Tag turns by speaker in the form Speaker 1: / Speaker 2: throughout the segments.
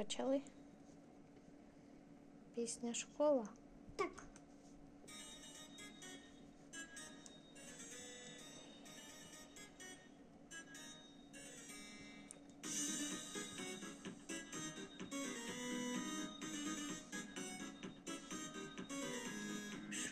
Speaker 1: Почали? Пісня школа.
Speaker 2: Так.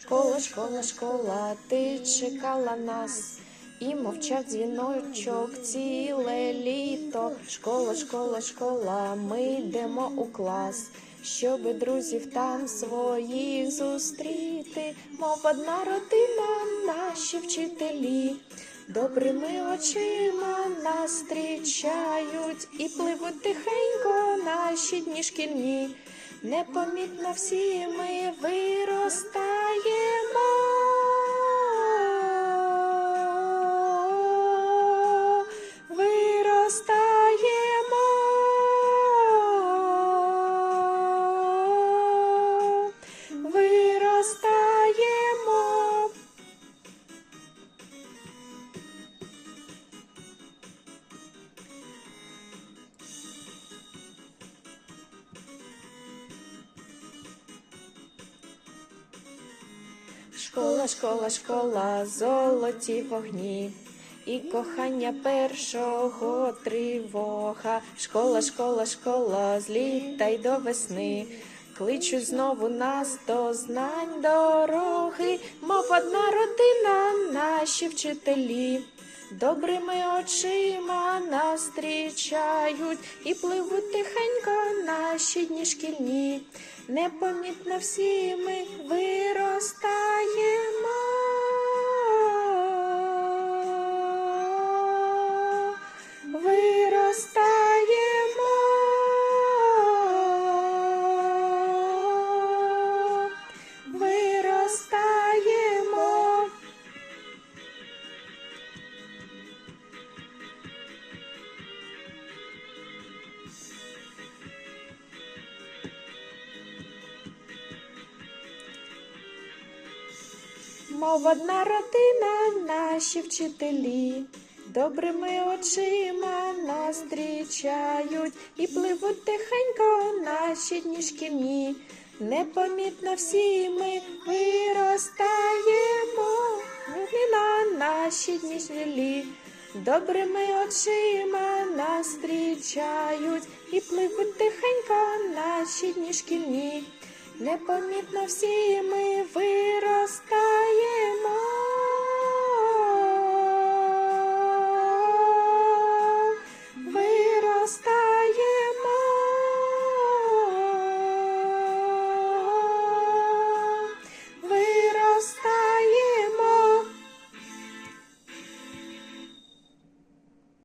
Speaker 1: Школа, школа, школа, ти чекала нас. І мовчав дзвіночок ціле літо. Школа, школа, школа, ми йдемо у клас, щоб друзів там своїх зустріти, мов одна родина, наші вчителі. Добрими очима нас зустрічають і пливуть тихенько наші дні шкільні. Непомітно всі ми виростаємо. Виростаємо. Школа, школа, школа, золоті вогні. І кохання першого тривога. Школа, школа, школа, з літа й до весни. Кличуть знову нас до знань дороги, мов одна родина, наші вчителі. Добрими очима нас зустрічають і пливуть тихенько наші дні шкільні. Непомітно всі ми виростаємо. Мов одна родина, наші вчителі, добрими очима нас зустрічають і пливуть тихенько наші дні шкільні. Непомітно всі ми виростаємо на наші дні шкільні. Добрими очима нас зустрічають і пливуть тихенько наші дні шкільні. Непомітно всі ми виростаємо.